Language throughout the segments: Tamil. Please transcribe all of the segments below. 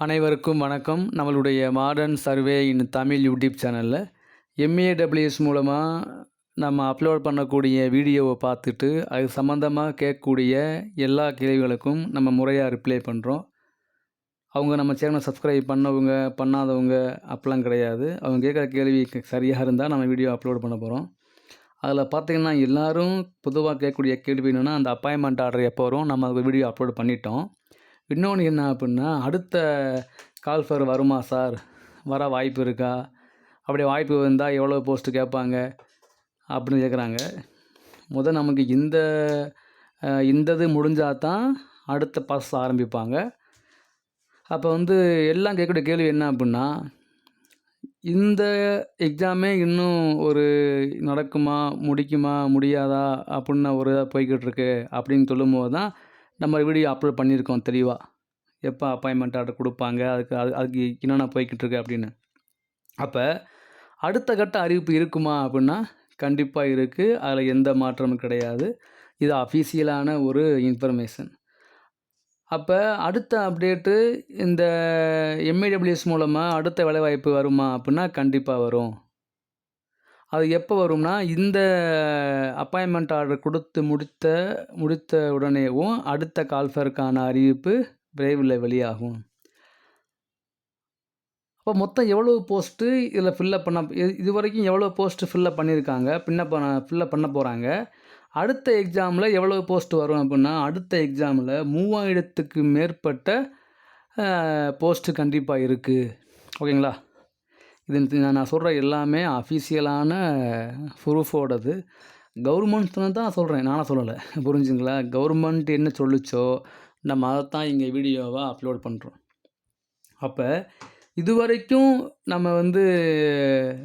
அனைவருக்கும் வணக்கம். நம்மளுடைய modern survey in Tamil YouTube சேனலில் எம்ஏடபிள்யூஎஸ் மூலமாக நம்ம அப்லோட் பண்ணக்கூடிய வீடியோவை பார்த்துட்டு அது சம்மந்தமாக கேட்கக்கூடிய எல்லா கேள்விகளுக்கும் நம்ம முறையாக ரிப்ளை பண்ணுறோம் அவங்க நம்ம சேனலை சப்ஸ்கிரைப் பண்ணவங்க பண்ணாதவங்க அப்பெல்லாம் கிடையாது. அவங்க கேட்குற கேள்வி சரியாக இருந்தால் நம்ம வீடியோ அப்லோட் பண்ண போகிறோம் அதில் பார்த்திங்கன்னா எல்லோரும் பொதுவாக கேட்கக்கூடிய கேள்வி என்னென்னா அந்த அப்பாயின்மெண்ட் ஆர்டர் எப்போ வரும்? நம்ம வீடியோ அப்லோட் பண்ணிட்டோம். இன்னொன்று என்ன அப்படின்னா அடுத்த கால்ஃபர் வருமா சார்? வர வாய்ப்பு இருக்கா? அப்படி வாய்ப்பு வந்தால் எவ்வளோ போஸ்ட்டு கேட்பாங்க? அப்படின்னு கேட்குறாங்க. முதல் நமக்கு இந்த இந்த இது முடிஞ்சால் தான் அடுத்த பாஸ் ஆரம்பிப்பாங்க. அப்போ வந்து எல்லாம் கேட்கக்கூடிய கேள்வி என்ன அப்படின்னா இந்த எக்ஸாமே இன்னும் ஒரு நடக்குமா முடிக்குமா முடியாதா அப்படின்னு ஒரு இதாக போய்கிட்டு இருக்கு அப்படின்னு சொல்லும்போது தான் நம்ம வீடியோ அப்லோட் பண்ணியிருக்கோம் தெளிவாக எப்போ அப்பாயின்மெண்ட் ஆர்டர் கொடுப்பாங்க அதுக்கு அது அதுக்கு என்னென்ன போய்கிட்டு இருக்கு அப்படின்னு. அப்போ அடுத்த கட்ட அறிவிப்பு இருக்குமா அப்படின்னா கண்டிப்பாக இருக்குது அதில் எந்த மாற்றமும் கிடையாது. இது அஃபீஷியலான ஒரு இன்ஃபர்மேஷன் அப்போ அடுத்த அப்டேட்டு இந்த எம்ஏடபிள்யூஎஸ் மூலமாக அடுத்த வேலைவாய்ப்பு வருமா அப்படின்னா கண்டிப்பாக வரும். அது எப்போ வரும்னா இந்த அப்பாயின்மெண்ட் ஆர்டர் கொடுத்து முடித்த முடித்த உடனேவும் அடுத்த கால்ஃபருக்கான அறிவிப்பு விரைவில் வெளியாகும். அப்போ மொத்தம் எவ்வளோ போஸ்ட்டு இதில் ஃபில்லப் பண்ண இது இது வரைக்கும் எவ்வளோ போஸ்ட்டு ஃபில்லப் பண்ணியிருக்காங்க பின்ன பண்ண ஃபில்லப் பண்ண போகிறாங்க அடுத்த எக்ஸாமில் எவ்வளோ போஸ்ட் வரும் அப்படின்னா அடுத்த எக்ஸாமில் மூவாயிரத்துக்கு மேற்பட்ட போஸ்ட்டு கண்டிப்பாக இருக்குது ஓகேங்களா? இது நான் சொல்கிற எல்லாமே அஃபீஷியலான ப்ரூஃபோடது கவர்மெண்ட்னு தான் சொல்கிறேன் நானும் சொல்லலை. புரிஞ்சுங்களா கவர்மெண்ட் என்ன சொல்லுச்சோ நம்ம அதைத்தான் இங்கே வீடியோவாக அப்லோட் பண்ணுறோம் அப்போ இதுவரைக்கும் நம்ம வந்து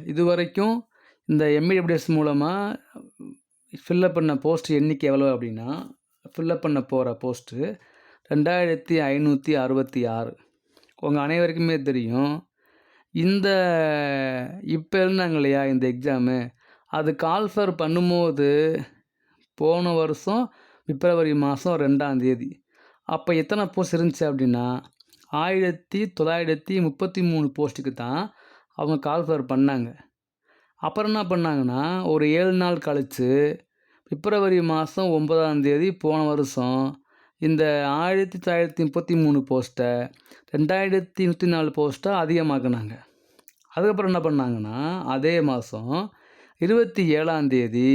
இதுவரைக்கும் இந்த எம்இடபிள்யூஎஸ் மூலமாக ஃபில்லப் பண்ண போஸ்ட் எண்ணிக்கை எவ்வளோ அப்படின்னா ஃபில்லப் பண்ண போகிற போஸ்ட்டு ரெண்டாயிரத்தி ஐநூற்றி அறுபத்தி ஆறு. உங்கள் அனைவருக்குமே தெரியும். இந்த இப்போ இருந்தாங்க இல்லையா இந்த எக்ஸாமு அது கால்ஃபர் பண்ணும்போது போன வருஷம் பிப்ரவரி மாதம் ரெண்டாம் தேதி. அப்போ எத்தனை போஸ்ட் இருந்துச்சு அப்படின்னா ஆயிரத்தி தொள்ளாயிரத்தி முப்பத்தி மூணு போஸ்ட்டுக்கு தான் அவங்க கால்ஃபர் பண்ணாங்க. அப்புறம் என்ன பண்ணாங்கன்னா ஒரு ஏழு நாள் கழித்து பிப்ரவரி மாதம் ஒன்பதாம் தேதி போன வருஷம் இந்த ஆயிரத்தி தொள்ளாயிரத்தி முப்பத்தி மூணு போஸ்ட்டை ரெண்டாயிரத்தி நூற்றி நாலு போஸ்ட்டை அதிகமாக்குனாங்க. அதுக்கப்புறம் என்ன பண்ணாங்கன்னா அதே மாதம் இருபத்தி ஏழாம் தேதி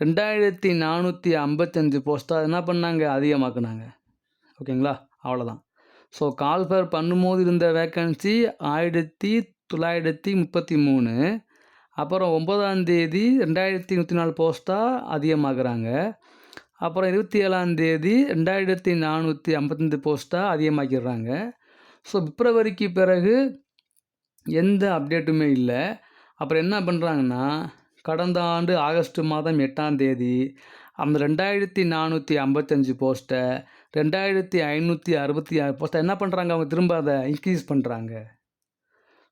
ரெண்டாயிரத்தி நானூற்றி ஐம்பத்தஞ்சு போஸ்ட்டாக என்ன பண்ணாங்க? அதிகமாக்குனாங்க. ஓகேங்களா? அவ்வளோதான் ஸோ கால்ஃபர் பண்ணும்போது இருந்த வேக்கன்சி ஆயிரத்தி தொள்ளாயிரத்தி முப்பத்தி மூணு. அப்புறம் ஒம்பதாம் தேதி ரெண்டாயிரத்தி நூற்றி நாலு போஸ்ட்டாக அதிகமாக்குறாங்க. அப்புறம் இருபத்தி ஏழாந்தேதி ரெண்டாயிரத்தி நானூற்றி ஐம்பத்தஞ்சு போஸ்ட்டாக அதிகமாக்கிடுறாங்க. ஸோ பிப்ரவரிக்கு பிறகு எந்த அப்டேட்டுமே இல்லை. அப்புறம் என்ன பண்ணுறாங்கன்னா கடந்த ஆண்டு ஆகஸ்ட் மாதம் எட்டாம் தேதி அந்த ரெண்டாயிரத்தி நானூற்றி ஐம்பத்தஞ்சு போஸ்ட்டை ரெண்டாயிரத்தி ஐநூற்றி அறுபத்தி ஆறு போஸ்ட்டை என்ன பண்ணுறாங்க அவங்க திரும்ப அதை இன்க்ரீஸ் பண்ணுறாங்க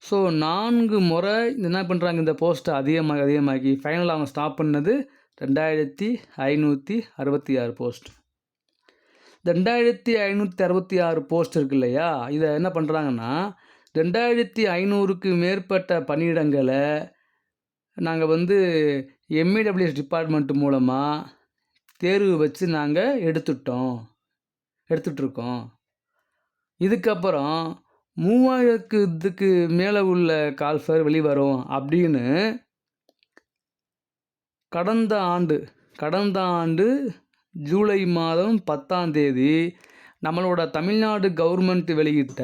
ஸோ நான்கு முறை என்ன பண்ணுறாங்க இந்த போஸ்ட்டை அதிகமாக அதிகமாக்கி ஃபைனலாக அவங்க ஸ்டாப் பண்ணது ரெண்டாயிரத்தி ஐநூற்றி அறுபத்தி ஆறு போஸ்ட். ரெண்டாயிரத்தி ஐநூற்றி அறுபத்தி ஆறு போஸ்ட் இருக்கு இல்லையா? இதை என்ன பண்ணுறாங்கன்னா ரெண்டாயிரத்தி ஐநூறுக்கு மேற்பட்ட பணியிடங்களை நாங்கள் வந்து எம்இடபிள்யூஎஸ் டிபார்ட்மெண்ட் மூலமாக தேர்வு வச்சு நாங்கள் எடுத்துட்டோம். எடுத்துட்ருக்கோம். இதுக்கப்புறம் மூவாயிரத்துக்கு இதுக்கு மேலே உள்ள கால்ஃபர் வெளிவரும் அப்படின்னு கடந்த ஆண்டு கடந்த ஆண்டு ஜூலை மாதம் பத்தாம் தேதி நம்மளோட தமிழ்நாடு கவர்மெண்ட் வெளியிட்ட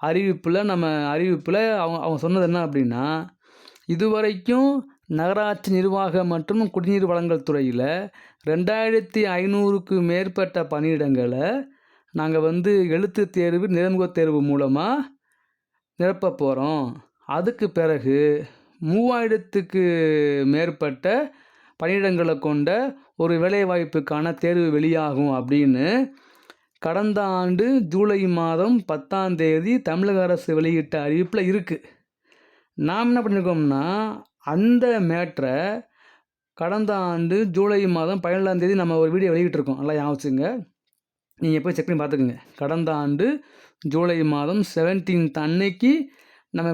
அறிவிப்பில் நம்ம அறிவிப்பில் அவங்க அவங்க சொன்னது என்ன அப்படின்னா இதுவரைக்கும் நகராட்சி நிர்வாக மற்றும் குடிநீர் வழங்கல் துறையில் ரெண்டாயிரத்தி ஐநூறுக்கு மேற்பட்ட பணியிடங்களை நாங்கள் வந்து எழுத்து தேர்வு நேர்முகத் தேர்வு மூலமாக நிரப்ப போகிறோம் அதுக்கு பிறகு மூவாயிரத்துக்கு மேற்பட்ட பணியிடங்களை கொண்ட ஒரு வேலைவாய்ப்புக்கான தேர்வு வெளியாகும் அப்படின்னு கடந்த ஆண்டு ஜூலை மாதம் பத்தாம் தேதி தமிழக அரசு வெளியிட்ட அறிவிப்பில் இருக்குது நாம் என்ன பண்ணியிருக்கோம்னா அந்த மேட்ரை கடந்த ஆண்டு ஜூலை மாதம் பதினேழாம் தேதி நம்ம ஒரு வீடியோ வெளியிட்டிருக்கோம். நல்லா ஞாபகம் நீங்கள் போய் செக் பண்ணி பார்த்துக்குங்க. கடந்த ஆண்டு ஜூலை மாதம் 17த் அன்னைக்கு நம்ம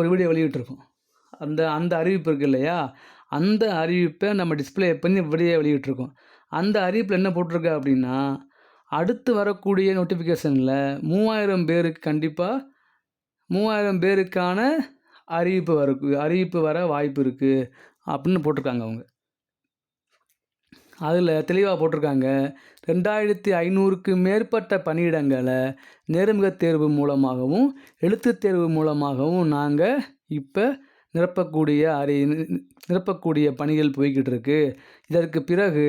ஒரு வீடியோ வெளியிட்டிருக்கோம். அந்த அந்த அறிவிப்பு இருக்குது இல்லையா? அந்த அறிவிப்பை நம்ம டிஸ்ப்ளே பண்ணி வீடியோ வெளியிட்டிருக்கோம். அந்த அறிவிப்பில் என்ன போட்டிருக்கு அப்படின்னா அடுத்து வரக்கூடிய நோட்டிஃபிகேஷனில் மூவாயிரம் பேருக்கு கண்டிப்பாக மூவாயிரம் பேருக்கான அறிவிப்பு வர அறிவிப்பு வர வாய்ப்பு இருக்குது அப்படின்னு போட்டிருக்காங்க அவங்க. அதில் தெளிவாக போட்டிருக்காங்க ரெண்டாயிரத்தி ஐநூறுக்கு மேற்பட்ட பணியிடங்களை நேர்முகத் தேர்வு மூலமாகவும் எழுத்துத் தேர்வு மூலமாகவும் நாங்கள் இப்போ நிரப்பக்கூடிய அறை நிரப்பக்கூடிய பணிகள் போய்கிட்டு இருக்கு இதற்கு பிறகு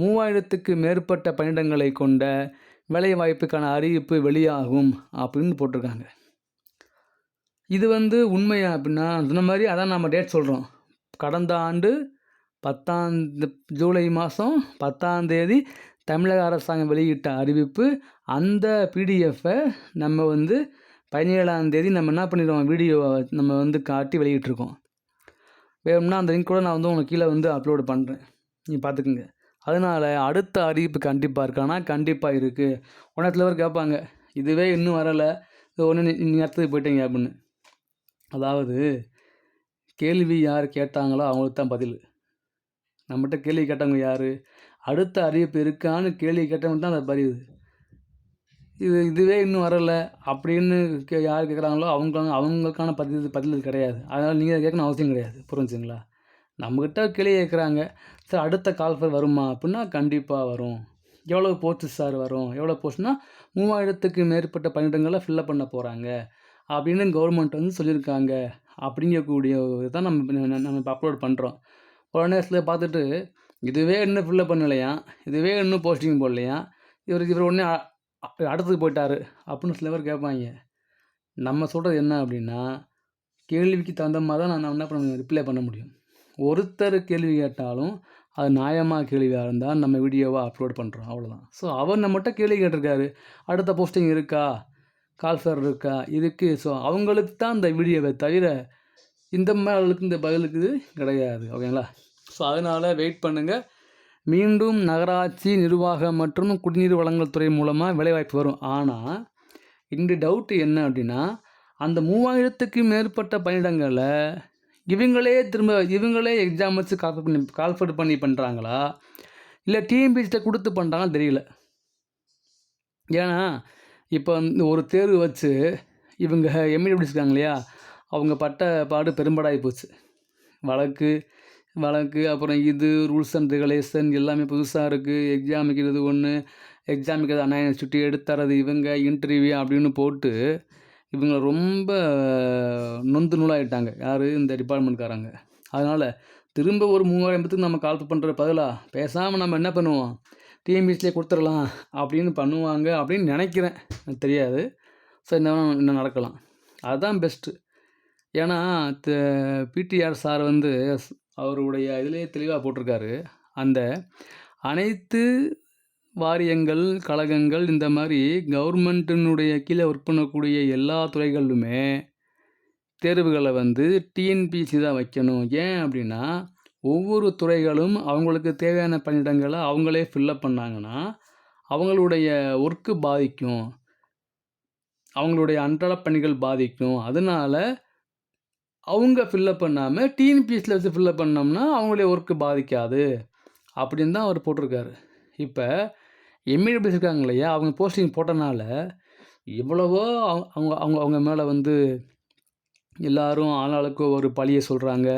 மூவாயிரத்துக்கு மேற்பட்ட பணியிடங்களை கொண்ட வேலைவாய்ப்புக்கான அறிவிப்பு வெளியாகும் அப்படின்னு போட்டிருக்காங்க. இது வந்து உண்மையா அப்படின்னா சொன்ன மாதிரி அதான் நம்ம டேட் சொல்கிறோம் கடந்த ஆண்டு பத்தாம் ஜூலை மாதம் பத்தாம் தேதி தமிழக அரசாங்கம் வெளியிட்ட அறிவிப்பு அந்த பிடிஎஃப்பை நம்ம வந்து பதினேழாம் தேதி நம்ம என்ன பண்ணிடுவோம் வீடியோ நம்ம வந்து காட்டி வெளியிட்டிருக்கோம். வேணும்னா அந்த லிங்க் கூட நான் வந்து உங்களுக்கு கீழே வந்து அப்லோடு பண்ணுறேன் நீங்கள் பார்த்துக்குங்க அதனால் அடுத்த அறிவிப்பு கண்டிப்பாக இருக்கானா கண்டிப்பாக இருக்குது உடனே சில பேர் கேட்பாங்க இதுவே இன்னும் வரலை. இது ஒன்று நீ அடுத்தது போயிட்டீங்க அப்படின்னு. அதாவது கேள்வி யார் கேட்டாங்களோ அவங்களுக்கு தான் பதில். நம்மகிட்ட கேள்வி கேட்டவங்க யார்? அடுத்த அறிவிப்பு இருக்கான்னு கேள்வி கேட்டவங்க தான் அதை பதிவு. இது இதுவே இன்னும் வரலை அப்படின்னு கே யார் கேட்குறாங்களோ அவங்க அவங்களுக்கான பதில் பதில் இது கிடையாது. அதனால் நீங்கள் கேட்கணும் அவசியம் கிடையாது. புரிஞ்சுங்களா நம்மக்கிட்ட கிளியே கேட்குறாங்க. சார் அடுத்த கால்ஃபர் வருமா? அப்படின்னா கண்டிப்பாக வரும். எவ்வளோ போஸ்ட்டு சார் வரும்? எவ்வளோ போஸ்ட்னா மூவாயிரத்துக்கு மேற்பட்ட பணியிடங்களை ஃபில்லப் பண்ண போகிறாங்க அப்படின்னு கவர்மெண்ட் வந்து சொல்லியிருக்காங்க. அப்படிங்கக்கூடிய தான் நம்ம நம்ம இப்போ அப்லோட் பண்ணுறோம் உடனே சில பார்த்துட்டு இதுவே இன்னும் ஃபில்லப் பண்ணலையா? இதுவே இன்னும் போஸ்டிங் போடலையா? இவர் இவர் உடனே அ- அ- போயிட்டாரு. அப்படின்னு சில பேர் கேட்பாங்க நம்ம சொல்கிறது என்ன அப்படின்னா கேள்விக்கு தகுந்த மாதிரி தான் நான் என்ன பண்ண ரிப்ளை பண்ண முடியும். ஒருத்தர் கேள்வி கேட்டாலும் அது நியாயமாக கேள்வியாக இருந்தால் நம்ம வீடியோவை அப்லோட் பண்ணுறோம் அவ்வளோதான் ஸோ அவர் நம்மகிட்ட கேள்வி கேட்டிருக்காரு. அடுத்த போஸ்டிங் இருக்கா? கால்ஃபர் இருக்கா? இருக்குது ஸோ அவங்களுக்கு தான் இந்த வீடியோவை தவிர இந்த மாதிரி இந்த பதிலுக்கு கிடையாது. ஓகேங்களா ஸோ அதனால் வெயிட் பண்ணுங்கள் மீண்டும் நகராட்சி நிர்வாகம் மற்றும் குடிநீர் வழங்கல் துறை மூலமாக வேலைவாய்ப்பு வரும். ஆனால் இந்த டவுட்டு என்ன அப்படின்னா அந்த மூவாயிரத்துக்கு மேற்பட்ட பணியிடங்களை இவங்களே திரும்ப இவங்களே எக்ஸாம் வச்சு கால்ஃபர் பண்ணி கால்ஃபர் பண்ணி பண்ணுறாங்களா இல்லை டிஎம்பிசியில் கொடுத்து பண்ணுறாங்கன்னு தெரியல. ஏன்னா இப்போ வந்து ஒரு தேர்வு வச்சு இவங்க எம்இடபிள்யூ இருக்காங்க இல்லையா? அவங்க பட்ட பாடு பெரும்பாடாகி போச்சு. வழக்கு வழக்கு அப்புறம் இது ரூல்ஸ் அண்ட் ரெகுலேஷன் எல்லாமே புதுசாக இருக்குது எக்ஸாம் வைக்கிறது ஒன்று எக்ஸாம் வைக்கிறது அண்ணா சுட்டி எடுத்துறது இவங்க இன்டர்வியூ அப்படின்னு போட்டு இவங்க ரொம்ப நொந்து நூலாகிட்டாங்க யார்? இந்த டிபார்ட்மெண்ட்காரங்க அதனால் திரும்ப ஒரு மூவாயிரம் பேத்துக்கு நம்ம கால் பண்ணுற பதிலாக பேசாமல் நம்ம என்ன பண்ணுவோம்? டிஎம்பிஎஸ்லேயே கொடுத்துடலாம் அப்படின்னு பண்ணுவாங்க அப்படின்னு நினைக்கிறேன். எனக்கு தெரியாது. ஸோ என்ன இன்னும் நடக்கலாம். அதுதான் பெஸ்ட்டு ஏன்னா பிடிஆர் சார் வந்து அவருடைய இதிலேயே தெளிவாக போட்டிருக்காரு. அந்த அனைத்து வாரியங்கள் கழகங்கள் இந்த மாதிரி கவர்மெண்ட்டினுடைய கீழே ஒர்க் பண்ணக்கூடிய எல்லா துறைகளிலுமே தேர்வுகளை வந்து டிஎன்பிசி தான் வைக்கணும். ஏன் அப்படின்னா ஒவ்வொரு துறைகளும் அவங்களுக்கு தேவையான பணியிடங்களை அவங்களே ஃபில்லப் பண்ணாங்கன்னா அவங்களுடைய ஒர்க்கு பாதிக்கும். அவங்களுடைய அன்றாட பணிகள் பாதிக்கும். அதனால அவங்க ஃபில்லப் பண்ணாமல் டிஎன்பிஎஸ்சியில் வச்சு ஃபில்லப் பண்ணோம்னா அவங்களுடைய ஒர்க்கு பாதிக்காது. அப்படின்னு தான் அவர் போட்டிருக்காரு. இப்போ எம்இடபிள்யூ இருக்காங்க இல்லையா? அவங்க போஸ்டிங் போட்டனால எவ்வளவோ அவங்க அவங்க அவங்க அவங்க மேலே வந்து எல்லோரும் ஆளாளுக்கு ஒரு பழியை சொல்கிறாங்க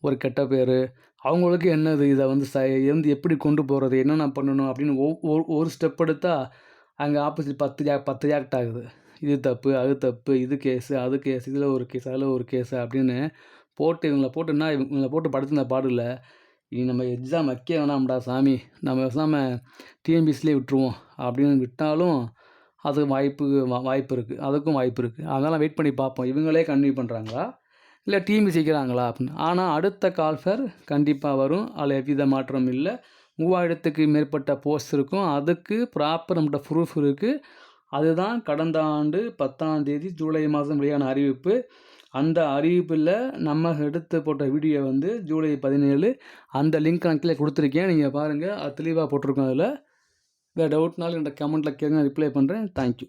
ஒரு கெட்ட பேர். அவங்களுக்கு என்னது இதை வந்து ச இருந்து எப்படி கொண்டு போகிறது என்னென்ன பண்ணணும்? அப்படின்னு ஒவ்வொரு ஒரு ஸ்டெப் எடுத்தால் அங்கே ஆப்போசிட் பத்து ஜா பத்து ஜாக்ட் ஆகுது. இது தப்பு அது தப்பு இது கேஸு அது கேஸ் இதில் ஒரு கேஸ் அதில் ஒரு கேஸு அப்படின்னு போட்டு இவங்களை போட்டுன்னா இவங்களை போட்டு படுத்தின பாடல இனி நம்ம எக்ஸாம் வைக்க வேணாம்டா சாமி நம்ம பேசாமல் டிஎன்பிஎஸ்லேயே விட்டுருவோம் அப்படின்னு விட்டாலும் அது வாய்ப்பு வா- வாய்ப்பு இருக்குது அதுக்கும் வாய்ப்பு இருக்குது அதனால் வெயிட் பண்ணி பார்ப்போம். இவங்களே கன்வியூ பண்ணுறாங்களா இல்லை டிஎம்பி சேர்க்கிறாங்களா அப்படின்னு. ஆனால் அடுத்த கால்ஃபர் கண்டிப்பாக வரும். அதில் எவ்வித மாற்றம் இல்லை. மூவாயிரத்துக்கு மேற்பட்ட போஸ்ட் இருக்கும். அதுக்கு ப்ராப்பர் நம்மகிட்ட ப்ரூஃப் இருக்குது அதுதான் கடந்த ஆண்டு பத்தாம் தேதி ஜூலை மாதம் வெளியான அறிவிப்பு. அந்த அறிவிப்பில் நம்ம எடுத்து போட்ட வீடியோ வந்து ஜூலை பதினேழு. அந்த லிங்க் நான் கீழே கொடுத்துருக்கேன். நீங்கள் பாருங்கள் அது தெளிவாக போட்டிருக்கோம் அதில். வேறு டவுட்னாலும் என்கிட்ட கமெண்ட்டில் கேளுங்க. ரிப்ளை பண்ணுறேன் தேங்க்யூ